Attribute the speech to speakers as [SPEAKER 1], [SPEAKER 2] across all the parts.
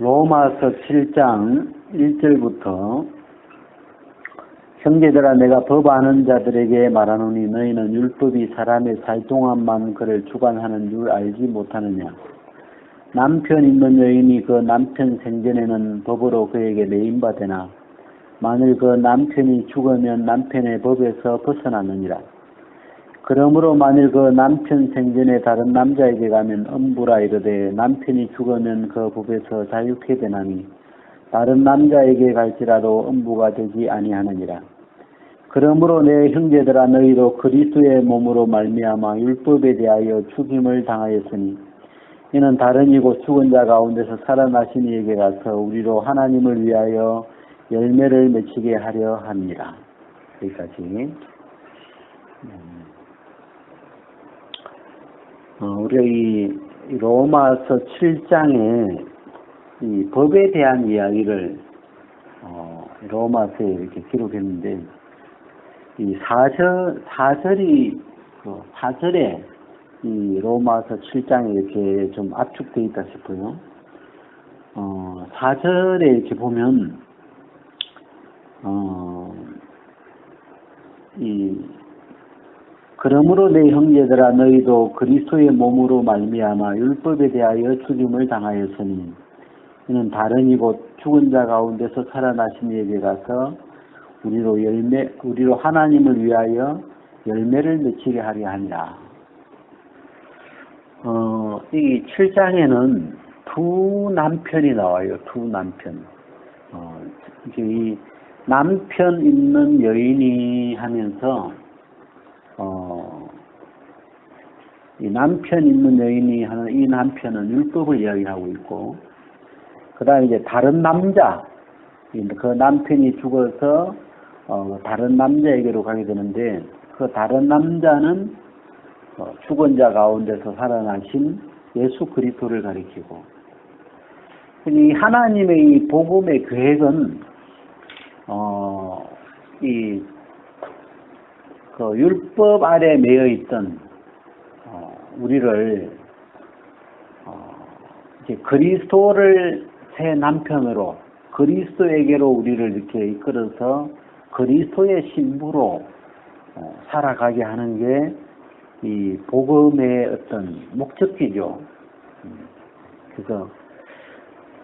[SPEAKER 1] 로마서 7장 1절부터 형제들아 내가 법 아는 자들에게 말하노니 너희는 율법이 사람의 살 동안만 그를 주관하는 줄 알지 못하느냐? 남편 있는 여인이 그 남편 생전에는 법으로 그에게 매인바 되나 만일 그 남편이 죽으면 남편의 법에서 벗어나느니라 그러므로 만일 그 남편 생전에 다른 남자에게 가면 엄부라 이르되 남편이 죽으면 그 법에서 자유케 되나니 다른 남자에게 갈지라도 엄부가 되지 아니하느니라. 그러므로 내 형제들아 너희도 그리스도의 몸으로 말미암아 율법에 대하여 죽임을 당하였으니 이는 다른 이고 죽은 자 가운데서 살아나신 이에게 가서 우리로 하나님을 위하여 열매를 맺히게 하려 합니다. 여기까지. 음. 어, 우리가 이 로마서 7장에 이 법에 대한 이야기를 어, 로마서에 이렇게 기록했는데 이 4절, 4절이 그 4절에 이 로마서 7장에 이렇게 좀 압축되어 있다 싶어요. 어, 4절에 이렇게 보면 어, 이 그러므로 내 형제들아 너희도 그리스도의 몸으로 말미암아 율법에 대하여 죽임을 당하였으니 이는 다른 이곳 죽은 자 가운데서 살아나신 이에게 가서 우리로 열매 우리로 하나님을 위하여 열매를 맺히게 하려 하니라. 어, 이 7장에는 두 남편이 나와요. 두 남편. 어, 이게 이 남편 있는 여인이 하면서 어, 이 남편 있는 여인이 하는 이 남편은 율법을 이야기하고 있고, 그 다음에 이제 다른 남자, 그 남편이 죽어서 어, 다른 남자에게로 가게 되는데, 그 다른 남자는 어, 죽은 자 가운데서 살아나신 예수 그리스도를 가리키고, 이 하나님의 이 복음의 계획은 어, 이 그 율법 아래 매여 있던 어, 우리를 어, 이제 그리스도를 새 남편으로 그리스도에게로 우리를 이렇게 이끌어서 그리스도의 신부로 어, 살아가게 하는 게 이 복음의 어떤 목적지죠. 음, 그래서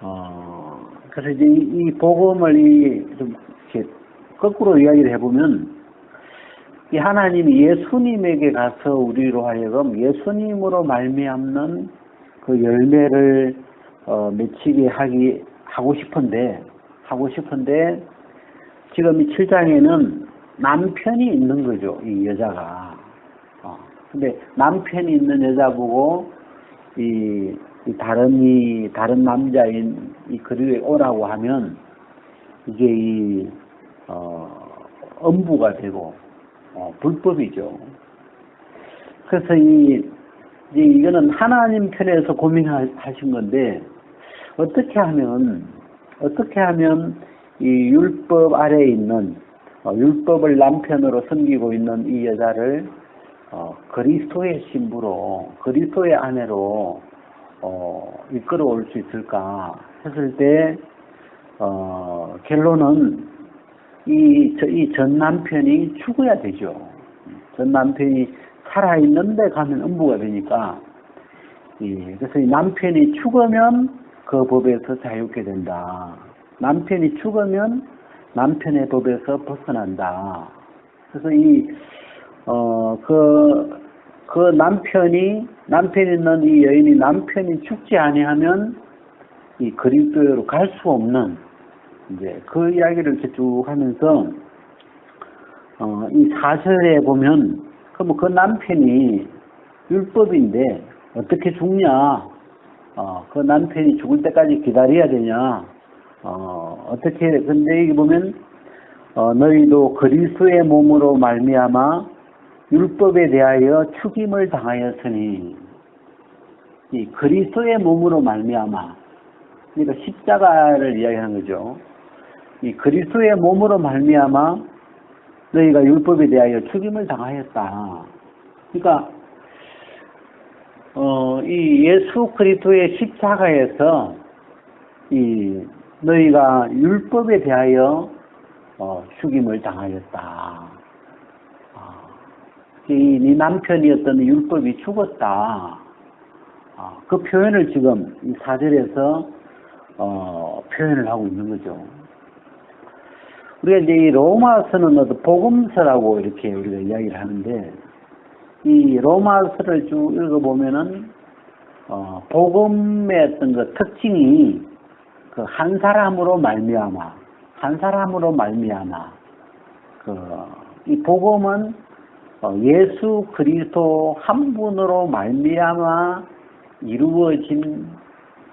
[SPEAKER 1] 어 그래서 이제 이, 이 복음을 이 좀 이렇게 거꾸로 이야기를 해보면 이 하나님이 예수님에게 가서 우리로 하여금 예수님으로 말미암는 그 열매를 어, 맺히게 하기 하고 싶은데 하고 싶은데 지금 이 7장에는 남편이 있는 거죠 이 여자가. 어, 근데 남편이 있는 여자 보고 이, 이 다른 이 다른 남자인 이 그리에 오라고 하면 이게 이 어, 엄부가 되고 어, 불법이죠. 그래서 이, 이, 이거는 하나님 편에서 고민하신 건데, 어떻게 하면, 어떻게 하면 이 율법 아래에 있는, 어, 율법을 남편으로 섬기고 있는 이 여자를, 어, 그리스도의 신부로, 그리스도의 아내로, 어, 이끌어 올 수 있을까 했을 때, 어, 결론은 이, 저, 이 전 남편이 죽어야 되죠. 전 남편이 살아있는데 가면 음부가 되니까. 예, 그래서 이 남편이 죽으면 그 법에서 자유케 된다. 남편이 죽으면 남편의 법에서 벗어난다. 그래서 이, 어, 그, 그 남편이, 남편 있는 이 여인이 남편이 죽지 아니하면 이 그리스도로 갈 수 없는 이제 그 이야기를 이렇게 쭉 하면서 어, 이 사설에 보면 그뭐 그 남편이 율법인데 어떻게 죽냐? 어, 그 남편이 죽을 때까지 기다려야 되냐? 어, 어떻게 근데 여기 보면 어, 너희도 그리스도의 몸으로 말미암아 율법에 대하여 죽임을 당하였으니 이 그리스도의 몸으로 말미암아 그러니까 십자가를 이야기하는 거죠. 이 그리스도의 몸으로 말미암아 너희가 율법에 대하여 죽임을 당하였다. 그러니까 어, 이 예수 그리스도의 십자가에서 이 너희가 율법에 대하여 어, 죽임을 당하였다. 아, 이, 네 남편이었던 율법이 죽었다. 아, 그 표현을 지금 이 사절에서 어, 표현을 하고 있는 거죠. 우리가 이제 이 로마서는 어떤 복음서라고 이렇게 우리가 이야기를 하는데 이 로마서를 쭉 읽어보면은 어, 복음의 어떤 그 특징이 그 한 사람으로 말미암아 한 사람으로 말미암아 그 이 복음은 어, 예수 그리스도 한 분으로 말미암아 이루어진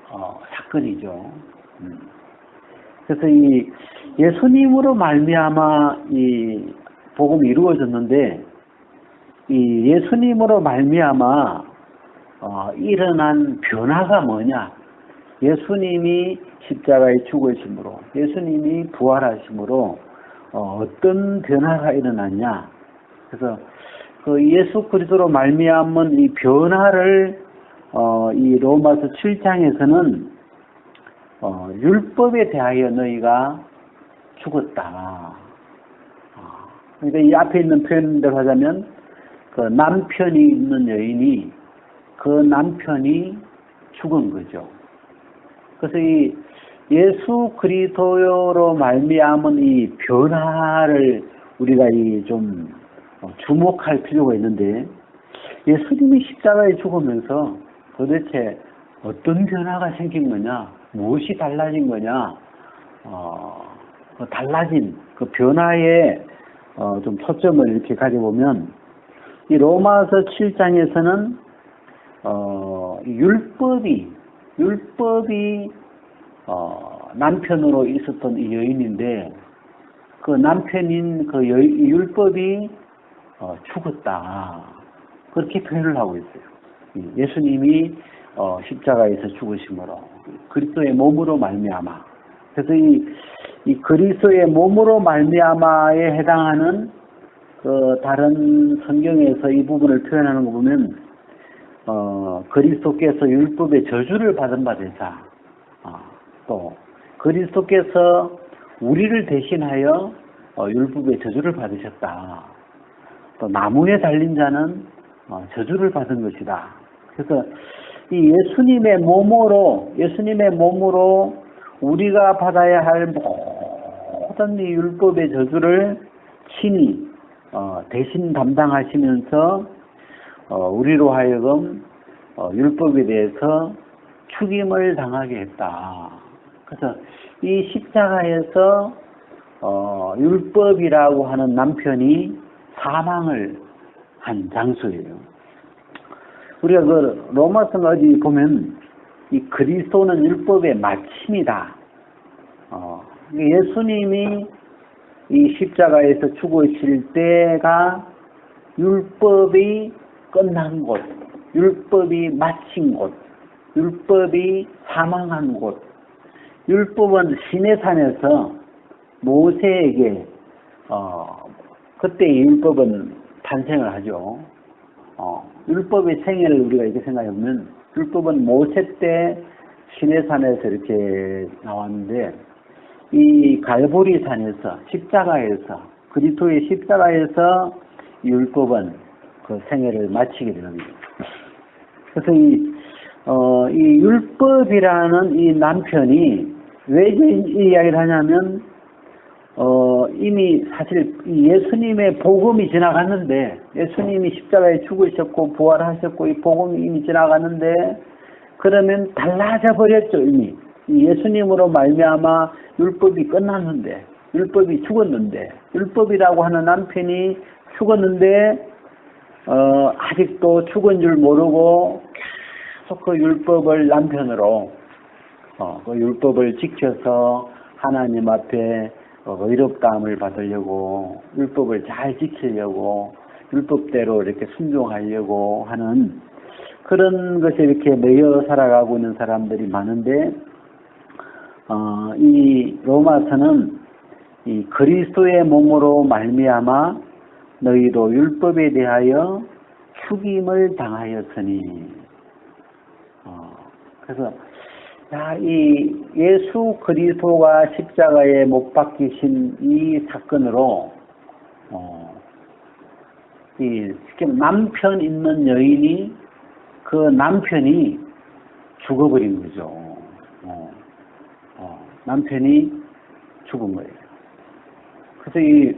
[SPEAKER 1] 어, 사건이죠. 음. 그래서 이 예수님으로 말미암아 이 복음이 이루어졌는데 이 예수님으로 말미암아 어, 일어난 변화가 뭐냐? 예수님이 십자가에 죽으심으로, 예수님이 부활하심으로 어, 어떤 변화가 일어났냐? 그래서 그 예수 그리스도로 말미암은 이 변화를 어, 이 로마서 7장에서는 어, 율법에 대하여 너희가 죽었다. 어, 그러니까 이 앞에 있는 표현대로 하자면 그 남편이 있는 여인이 그 남편이 죽은 거죠. 그래서 이 예수 그리스도로 말미암은 이 변화를 우리가 이좀 어, 주목할 필요가 있는데 예수님이 십자가에 죽으면서 도대체 어떤 변화가 생긴 거냐, 무엇이 달라진 거냐, 어, 그 달라진 그 변화에 어, 좀 초점을 이렇게 가져보면 이 로마서 7장에서는 어, 이 율법이 율법이 어, 남편으로 있었던 이 여인인데 그 남편인 그 여, 이 율법이 어, 죽었다 그렇게 표현을 하고 있어요. 이 예수님이 어, 십자가에서 죽으심으로 그리스도의 몸으로 말미암아 그래서 이, 이 그리스도의 몸으로 말미암아에 해당하는 그 다른 성경에서 이 부분을 표현하는 거 보면 어, 그리스도께서 율법의 저주를 받은 바 되사 어, 또 그리스도께서 우리를 대신하여 어, 율법의 저주를 받으셨다. 또 나무에 달린 자는 어, 저주를 받은 것이다. 그래서 이 예수님의 몸으로 예수님의 몸으로 우리가 받아야 할 모든 이 율법의 저주를 친히 어, 대신 담당하시면서 어, 우리로 하여금 어, 율법에 대해서 죽임을 당하게 했다. 그래서 이 십자가에서 어, 율법이라고 하는 남편이 사망을 한 장소예요. 우리가 그 로마서 어디 보면 이 그리스도는 율법의 마침이다. 어, 예수님이 이 십자가에서 죽으실 때가 율법이 끝난 곳, 율법이 마친 곳, 율법이 사망한 곳. 율법은 시내산에서 모세에게 어, 그때 율법은 탄생을 하죠. 어, 율법의 생애를 우리가 이렇게 생각해보면 율법은 모세 때 시내산에서 이렇게 나왔는데 이 갈보리산에서 십자가에서 그리스도의 십자가에서 율법은 그 생애를 마치게 됩니다. 그래서 이, 어, 이 율법이라는 이 남편이 왜 이 이야기를 하냐면 어, 이미 사실 예수님의 복음이 지나갔는데 예수님이 십자가에 죽으셨고 부활하셨고 이 복음이 이미 지나갔는데 그러면 달라져 버렸죠 이미 예수님으로 말미암아 율법이 끝났는데 율법이 죽었는데 율법이라고 하는 남편이 죽었는데 어, 아직도 죽은 줄 모르고 계속 그 율법을 남편으로 어, 그 율법을 지켜서 하나님 앞에 어, 의롭다함을 받으려고 율법을 잘 지키려고 율법대로 이렇게 순종하려고 하는 그런 것에 이렇게 매여 살아가고 있는 사람들이 많은데 어, 이 로마서는 이 그리스도의 몸으로 말미암아 너희도 율법에 대하여 죽임을 당하였으니 어, 그래서 자, 이 예수 그리스도가 십자가에 못 박히신 이 사건으로 어, 이 남편 있는 여인이 그 남편이 죽어버린 거죠. 남편이 죽은 거예요. 그래서 이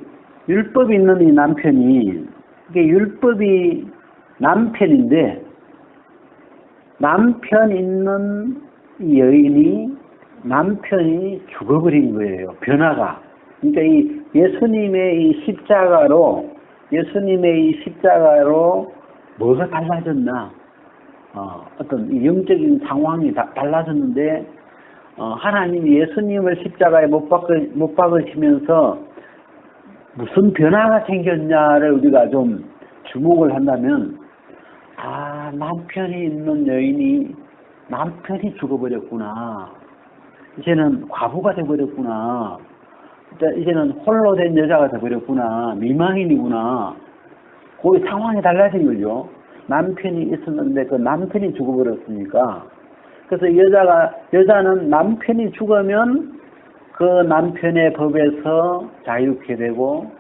[SPEAKER 1] 율법이 있는 이 남편이 이게 율법이 남편인데 남편 있는 이 여인이 남편이 죽어버린 거예요. 변화가. 그러니까 이 예수님의 이 십자가로 예수님의 이 십자가로 뭐가 달라졌나? 어, 어떤 이 영적인 상황이 다 달라졌는데 어, 하나님이 예수님을 십자가에 못, 박으, 못 박으시면서 무슨 변화가 생겼냐를 우리가 좀 주목을 한다면 아 남편이 있는 여인이 남편이 죽어버렸구나. 이제는 과부가 이제- 이제는 홀로 된 여자가 돼버렸구나. 미망인이구나. 그 상황이 달라진 거죠 남편이 있었는데 그 남편이 죽어버렸으니까 그래서 여자가 여자는 남편이 죽으면 그 남편의 법에서 자유케 되고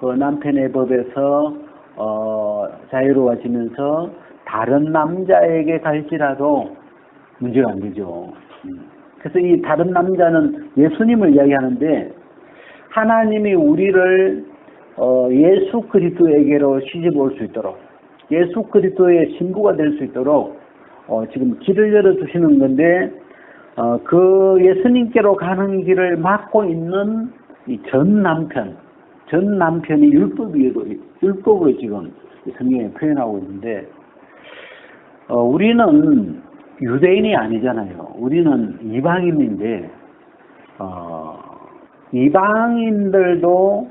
[SPEAKER 1] 그 남편의 법에서 어, 자유로워지면서 다른 남자에게 갈지라도 문제가 안 되죠. 음. 그래서 이 다른 남자는 예수님을 이야기하는데 하나님이 우리를 어, 예수 그리스도에게로 시집 올 수 있도록 예수 그리스도의 신부가 될 수 있도록 어, 지금 길을 열어 주시는 건데 어, 그 예수님께로 가는 길을 막고 있는 이 전 남편, 전 남편이 율법으로, 율법으로 지금 이 성경에 표현하고 있는데, 어, 우리는 유대인이 아니잖아요. 우리는 이방인인데, 어, 이방인들도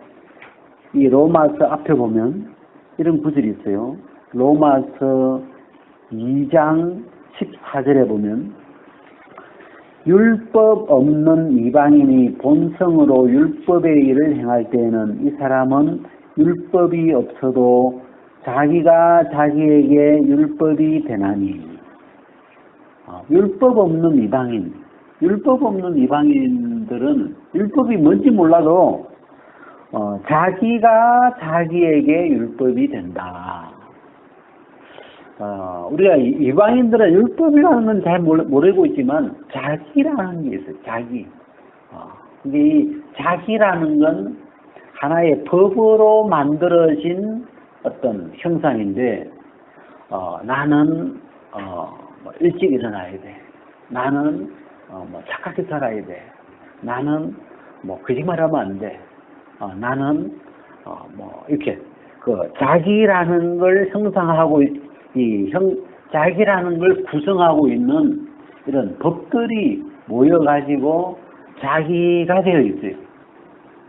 [SPEAKER 1] 이 로마서 앞에 보면 이런 구절이 있어요. 로마서 2장 14절에 보면 율법 없는 이방인이 본성으로 율법의 일을 행할 때에는 이 사람은 율법이 없어도 자기가 자기에게 율법이 되나니 어, 율법 없는 이방인 율법 없는 이방인들은 율법이 뭔지 몰라도 어, 자기가 자기에게 율법이 된다. 어, 우리가 이- 이방인들은 율법이라는 건 잘 모르고 있지만 자기라는 게 있어요. 자기. 어, 이 자기라는 건 하나의 법으로 만들어진 어떤 형상인데 어, 나는 어, 뭐 일찍 일어나야 돼. 나는 어, 뭐 착하게 살아야 돼. 나는 뭐 거짓말하면 안 돼. 어, 나는 어, 뭐 이렇게 그 자기라는 걸 형상하고 있- 이 형, 자기라는 걸 구성하고 있는 이런 법들이 모여가지고 자기가 되어 있어요.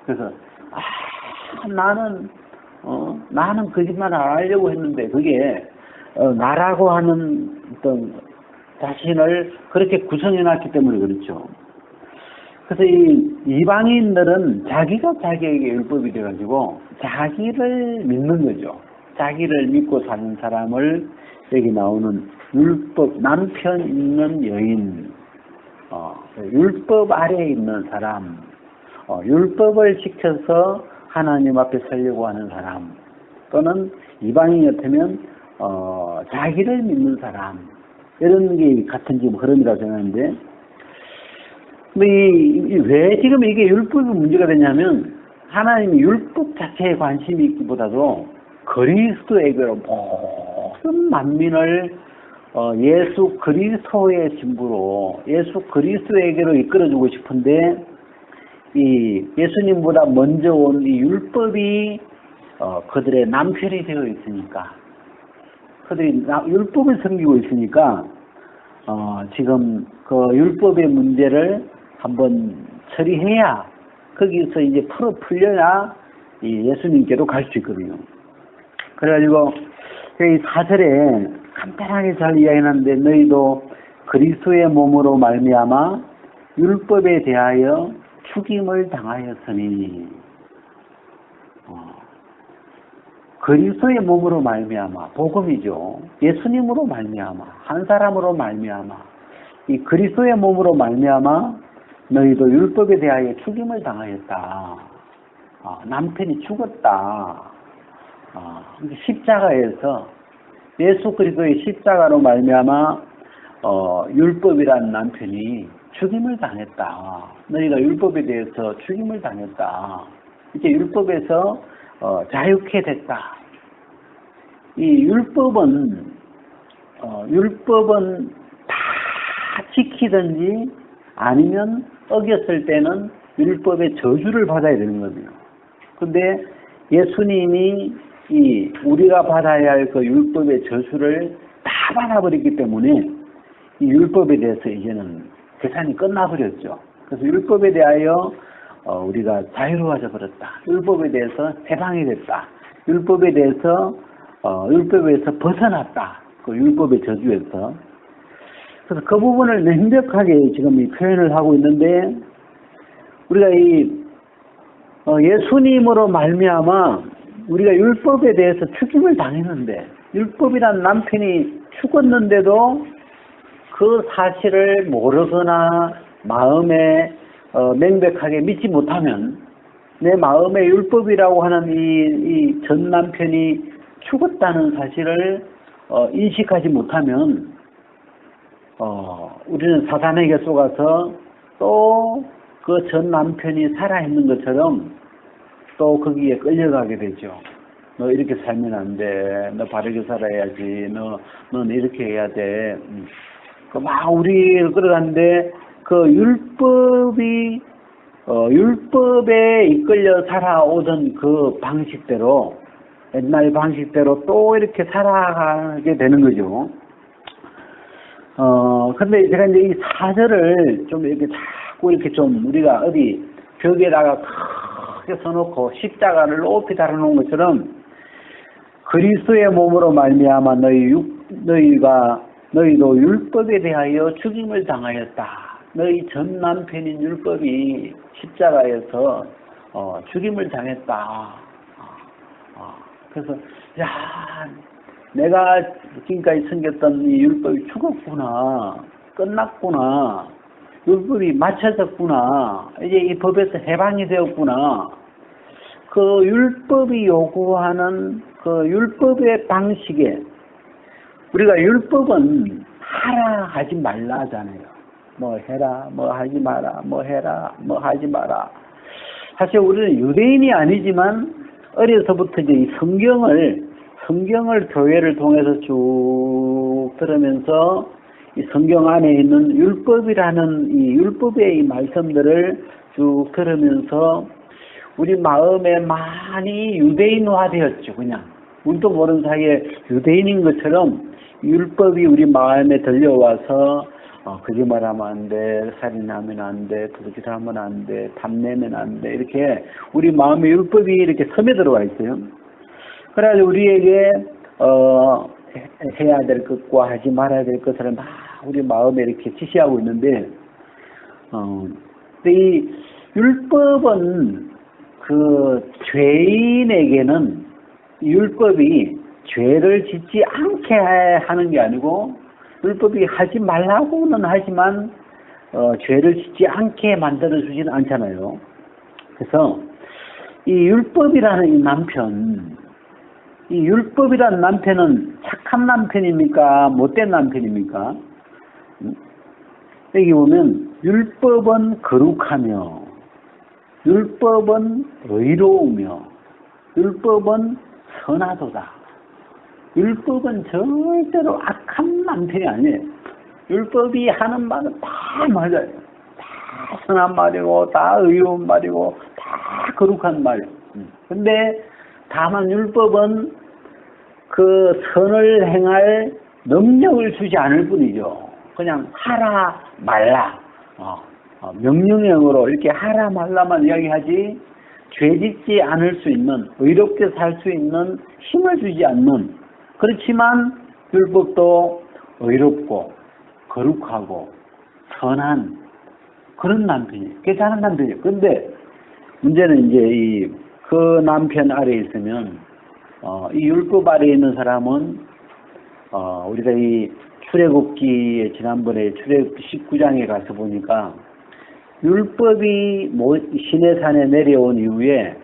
[SPEAKER 1] 그래서 아 나는 어 나는 거짓말 안 하려고 했는데 그게 어, 나라고 하는 어떤 자신을 그렇게 구성해 놨기 때문에 그렇죠. 그래서 이 이방인들은 자기가 자기에게 율법이 돼가지고 자기를 믿는 거죠. 자기를 믿고 사는 사람을 여기 나오는 율법 남편 있는 여인, 어, 율법 아래에 있는 사람, 어, 율법을 지켜서 하나님 앞에 서려고 하는 사람, 또는 이방인이었다면 어, 자기를 믿는 사람 이런 게 같은 지금 흐름이라고 생각하는데 근데 이, 이- 왜 지금 이게 율법이 문제가 되냐면 하나님이 율법 자체에 관심이 있기보다도 그리스도에게로 모든 만민을 어, 예수 그리스도의 신부로 예수 그리스도에게로 이끌어주고 싶은데 이 예수님보다 먼저 온 이 율법이 어, 그들의 남편이 되어 있으니까 그들이 나- 율법을 섬기고 있으니까 어, 지금 그 율법의 문제를 한번 처리해야 거기서 이제 풀어 풀려야 이 예수님께로 갈수 있거든요. 그래가지고 여기 사절에 간단하게 잘 이야기하는데 너희도 그리스도의 몸으로 말미암아 율법에 대하여 죽임을 당하였으니 어, 그리스도의 몸으로 말미암아 복음이죠. 예수님으로 말미암아 한 사람으로 말미암아 이 그리스도의 몸으로 말미암아 너희도 율법에 대하여 죽임을 당하였다. 아, 남편이 죽었다. 아, 십자가에서 예수 그리스도의 십자가로 말미암아 어, 율법이란 남편이 죽임을 당했다. 너희가 율법에 대해서 죽임을 당했다. 이제 율법에서 어, 자유케 됐다. 이 율법은 어, 율법은 다 지키든지 아니면 어겼을 때는 율법의 저주를 받아야 되는 거죠. 근데 예수님이 이 우리가 받아야 할 그 율법의 저주를 다 받아버렸기 때문에 이 율법에 대해서 이제는 계산이 끝나버렸죠. 그래서 율법에 대하여 어, 우리가 자유로워져 버렸다. 율법에 대해서 해방이 됐다. 율법에 대해서 어, 율법에서 벗어났다. 그 율법의 저주에서. 그래서 그 부분을 명백하게 지금 이 표현을 하고 있는데 우리가 이 어, 예수님으로 말미암아 우리가 율법에 대해서 죽임을 당했는데 율법이란 남편이 죽었는데도 그 사실을 모르거나 마음에 어, 명백하게 믿지 못하면 내 마음에 율법이라고 하는 이, 이전 남편이 죽었다는 사실을 어, 인식하지 못하면 어, 우리는 사단에게 속아서 또 그 전 남편이 살아있는 것처럼 또 거기에 끌려가게 되죠. 너 이렇게 살면 안 돼. 너 바르게 살아야지. 너, 넌 이렇게 해야 돼. 음. 그막 우리를 끌어가는데 그 율법이 어, 율법에 이끌려 살아오던 그 방식대로 옛날 방식대로 또 이렇게 살아가게 되는 거죠. 어, 근데 제가 이제 이 사절을 좀 이렇게 자꾸 이렇게 좀 우리가 어디 벽에다가 크게 써놓고 십자가를 높이 달아놓은 것처럼 그리스도의 몸으로 말미암아 너희 육, 너희가 너희도 율법에 대하여 죽임을 당하였다. 너희 전 남편인 율법이 십자가에서 어, 죽임을 당했다. 어, 어, 그래서 야 내가 지금까지 섬겼던 이 율법이 죽었구나. 끝났구나. 율법이 맞춰졌구나. 이제 이 법에서 해방이 되었구나. 그 율법이 요구하는 그 율법의 방식에 우리가 율법은 하라 하지 말라 하잖아요. 뭐 해라, 뭐 하지 마라, 뭐 해라, 뭐 하지 마라. 사실 우리는 유대인이 아니지만 어려서부터 이제 이 성경을 성경을 교회를 통해서 쭉 들으면서 이 성경 안에 있는 율법이라는 이 율법의 이 말씀들을 쭉 들으면서 우리 마음에 많이 유대인화 되었죠, 그냥. 우리도 모르는 사이에 유대인인 것처럼 율법이 우리 마음에 들려와서 어, 거짓말하면 안 돼, 살인하면 안 돼, 부득이하면 안 돼, 탐내면 안 돼, 이렇게 우리 마음에 율법이 이렇게 섬에 들어와 있어요. 그래가지고 우리에게 어, 해야 될 것과 하지 말아야 될 것을 막 우리 마음에 이렇게 지시하고 있는데, 어, 이 율법은 그 죄인에게는 율법이 죄를 짓지 않게 하는 게 아니고 율법이 하지 말라고는 하지만 어, 죄를 짓지 않게 만들어 주지는 않잖아요. 그래서 이 율법이라는 이 남편, 이 율법이라는 남편은 착한 남편입니까? 못된 남편입니까? 음? 여기 보면 율법은 거룩하며 율법은 의로우며 율법은 선하도다. 율법은 절대로 악한 남편이 아니에요. 율법이 하는 말은 다 맞아요. 다 선한 말이고, 다 의로운 말이고, 다 거룩한 말이에요. 근데 다만 율법은 그 선을 행할 능력을 주지 않을 뿐이죠. 그냥 하라 말라. 어, 어, 명령형으로 이렇게 하라 말라만 이야기하지 죄 짓지 않을 수 있는 의롭게 살 수 있는 힘을 주지 않는 그렇지만 율법도 의롭고 거룩하고 선한 그런 남편이에요. 괜찮은 남편이에요. 근데 문제는 이제 이 그 남편 아래에 있으면 어, 이 율법 아래에 있는 사람은 어, 우리가 이 출애굽기에 지난번에 출애굽 19장에 가서 보니까 율법이 모- 시내산에 내려온 이후에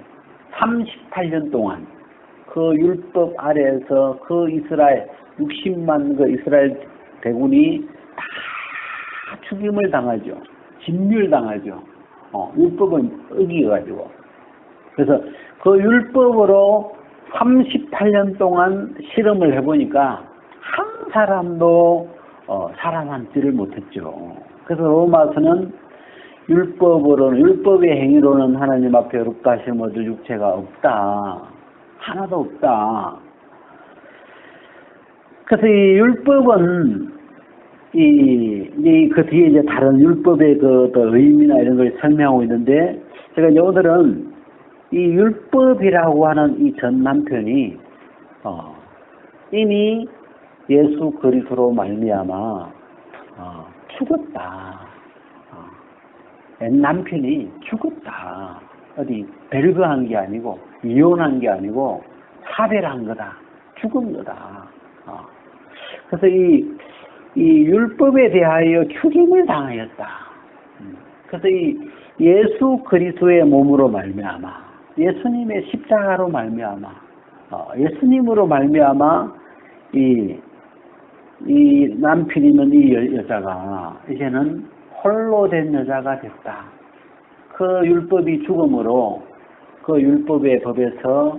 [SPEAKER 1] 38년 동안 그 율법 아래에서 그 이스라엘 60만 그 이스라엘 대군이 다 죽임을 당하죠. 진멸 당하죠. 어, 율법은 어기가지고. 그래서 그 율법으로 38년 동안 실험을 해보니까 한 사람도 어, 살아남지를 못했죠. 그래서 로마서는 율법으로는 율법의 행위로는 하나님 앞에 어렵다 하시는 모두 육체가 없다. 하나도 없다. 그래서 이 율법은 이, 이, 그 뒤에 이제 다른 율법의 그, 또 의미나 이런 걸 설명하고 있는데, 제가 이제 오늘은 이 율법이라고 하는 이 전 남편이, 어, 이미 예수 그리스도로 말미암아, 어, 죽었다. 남편이 죽었다. 어디, 별거 한 게 아니고, 이혼한 게 아니고, 사별한 거다. 죽은 거다. 어. 그래서 이, 이 율법에 대하여 죽임을 당하였다. 음. 그래서 이 예수 그리스도의 몸으로 말미암아 예수님의 십자가로 말미암아 어, 예수님으로 말미암아 이, 이 남편이면 이 여, 여자가 이제는 홀로 된 여자가 됐다. 그 율법이 죽음으로 그 율법의 법에서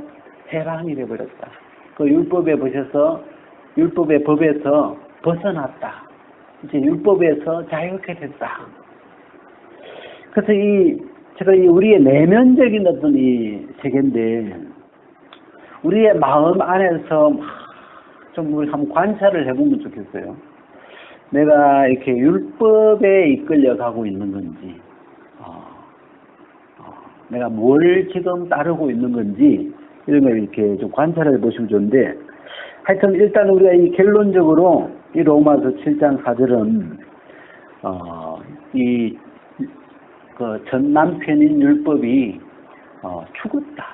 [SPEAKER 1] 해방이 되어버렸다. 그 율법의 법에서 율법의 법에서 벗어났다. 이제 율법에서 자유케 됐다. 그래서 이 제가 이 우리의 내면적인 어떤 이 세계인데 우리의 마음 안에서 좀 우리 한번 관찰을 해보면 좋겠어요. 내가 이렇게 율법에 이끌려 가고 있는 건지, 어, 어, 내가 뭘 지금 따르고 있는 건지 이런 걸 이렇게 좀 관찰해 보시면 좋은데 하여튼 일단 우리가 이 결론적으로 이 로마서 7장 4절은 어, 이 그 전 남편인 율법이 어, 죽었다.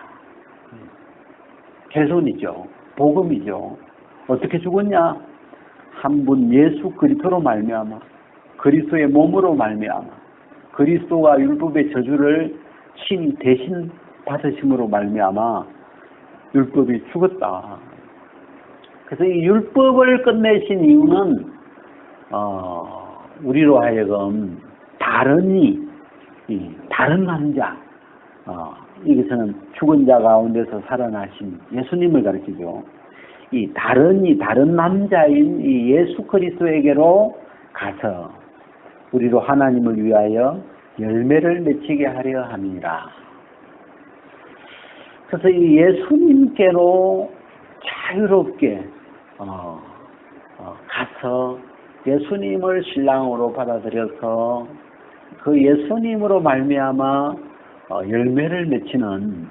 [SPEAKER 1] 개손이죠. 복음이죠. 어떻게 죽었냐? 한 분 예수 그리스도로 말미암아 그리스도의 몸으로 말미암아 그리스도가 율법의 저주를 친히 대신 받으심으로 말미암아 율법이 죽었다. 그래서 이 율법을 끝내신 이유는 어, 우리로 하여금 다른 이, 이 다른 남자 어, 여기서는 죽은 자 가운데서 살아나신 예수님을 가르치죠. 이 다른 이 다른 남자인 이 예수 그리스도에게로 가서 우리로 하나님을 위하여 열매를 맺히게 하려 함이라. 그래서 이 예수님께로 자유롭게 어, 어, 가서 예수님을 신랑으로 받아들여서 그 예수님으로 말미암아 어, 열매를 맺히는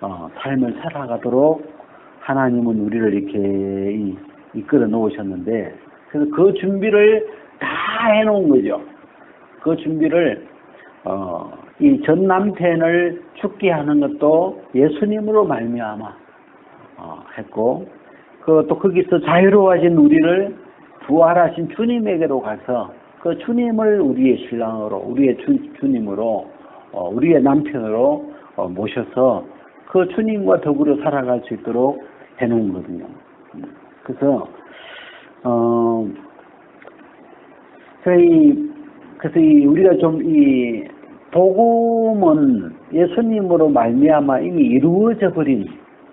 [SPEAKER 1] 어, 삶을 살아가도록 하나님은 우리를 이렇게 이, 이끌어 놓으셨는데 그래서 그 준비를 다 해놓은 거죠. 그 준비를 어, 이 전 남편을 죽게 하는 것도 예수님으로 말미암아 어, 했고 그 또 거기서 자유로워진 우리를 부활하신 주님에게로 가서 그 주님을 우리의 신랑으로 우리의 주, 주님으로 어, 우리의 남편으로 어, 모셔서 그 주님과 더불어 살아갈 수 있도록 해놓은 거거든요. 그래서 어 저희 그래서 이 우리가 좀 이 복음은 예수님으로 말미암아 이미 이루어져 버린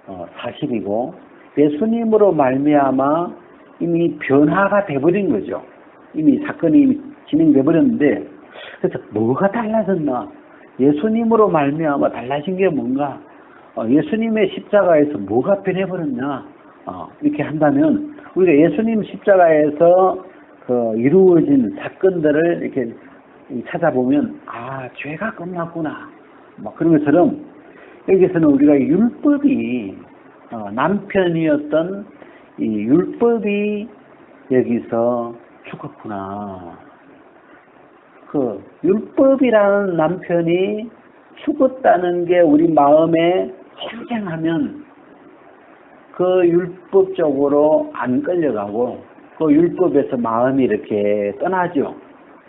[SPEAKER 1] 어, 사실이고 예수님으로 말미암아 이미 변화가 돼버린 거죠. 이미 사건이 진행돼 버렸는데 그래서 뭐가 달라졌나? 예수님으로 말미암아 달라진 게 뭔가? 어, 예수님의 십자가에서 뭐가 변해버렸냐? 어, 이렇게 한다면 우리가 예수님 십자가에서 그 이루어진 사건들을 이렇게 찾아보면 아 죄가 끝났구나. 뭐 그런 것처럼 여기서는 우리가 율법이 어, 남편이었던 이 율법이 여기서 죽었구나. 그 율법이라는 남편이 죽었다는 게 우리 마음에 생생하면 그 율법적으로 안 끌려가고 또 율법에서 마음이 이렇게 떠나죠.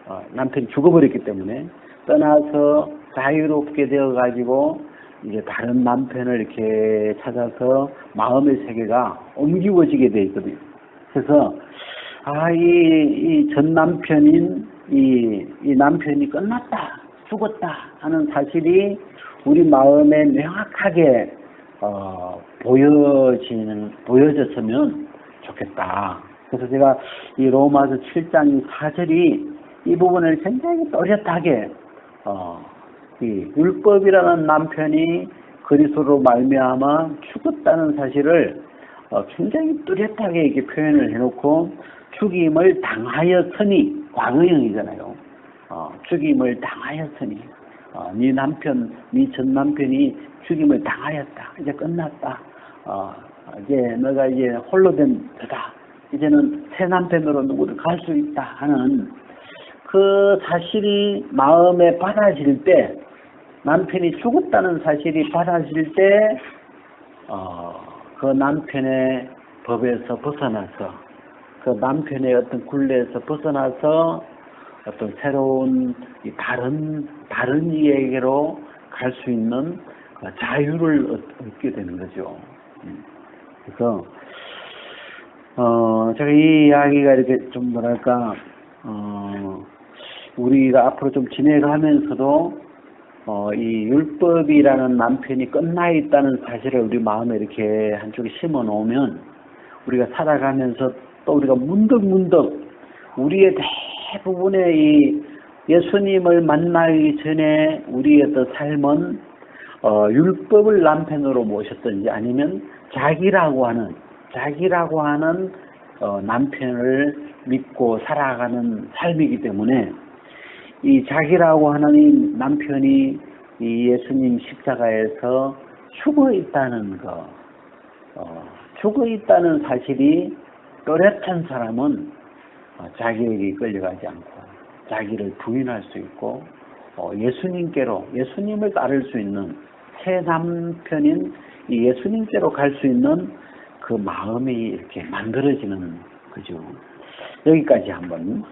[SPEAKER 1] 어, 남편이 죽어버렸기 때문에 떠나서 자유롭게 되어가지고 이제 다른 남편을 이렇게 찾아서 마음의 세계가 옮기워지게 돼 있거든요. 그래서 아, 이, 이전 남편인 이, 이 남편이 끝났다, 죽었다 하는 사실이 우리 마음에 명확하게 어, 보여지는, 보여졌으면 좋겠다. 그래서 제가 이 로마서 7장 4절이 이 부분을 굉장히 또렷하게, 어, 이 율법이라는 남편이 그리스도로 말미암아 죽었다는 사실을 어, 굉장히 뚜렷하게 이렇게 표현을 해놓고 죽임을 당하였으니 과거형이잖아요. 어, 죽임을 당하였으니 어, 네 남편, 네 전 남편이 죽임을 당하였다. 이제 끝났다. 어, 이제 너가 이제 홀로 된 너다. 이제는 새 남편으로 누구를 갈수 있다 하는 그 사실이 마음에 받아질 때 남편이 죽었다는 사실이 받아질 때 어, 그 남편의 법에서 벗어나서 그 남편의 어떤 굴레에서 벗어나서 어떤 새로운 이 다른 다른 이에게로 갈 수 있는 그 자유를 얻- 얻게 되는 거죠. 음. 그래서 어 제가 이 이야기가 이렇게 좀 뭐랄까 어 우리가 앞으로 좀 진행하면서도 어, 이 율법이라는 남편이 끝나 있다는 사실을 우리 마음에 이렇게 한쪽에 심어 놓으면 우리가 살아가면서 또 우리가 문득문득 우리의 대부분의 이 예수님을 만나기 전에 우리의 어떤 삶은 어, 율법을 남편으로 모셨든지 아니면 자기라고 하는 자기라고 하는 어, 남편을 믿고 살아가는 삶이기 때문에 이 자기라고 하는 이 남편이 이 예수님 십자가에서 죽어 있다는 거, 어, 죽어 있다는 사실이 또렷한 사람은 어, 자기에게 끌려가지 않고 자기를 부인할 수 있고 어, 예수님께로 예수님을 따를 수 있는 새 남편인 이 예수님께로 갈 수 있는 그 마음이 이렇게 만들어지는 거죠. 여기까지 한번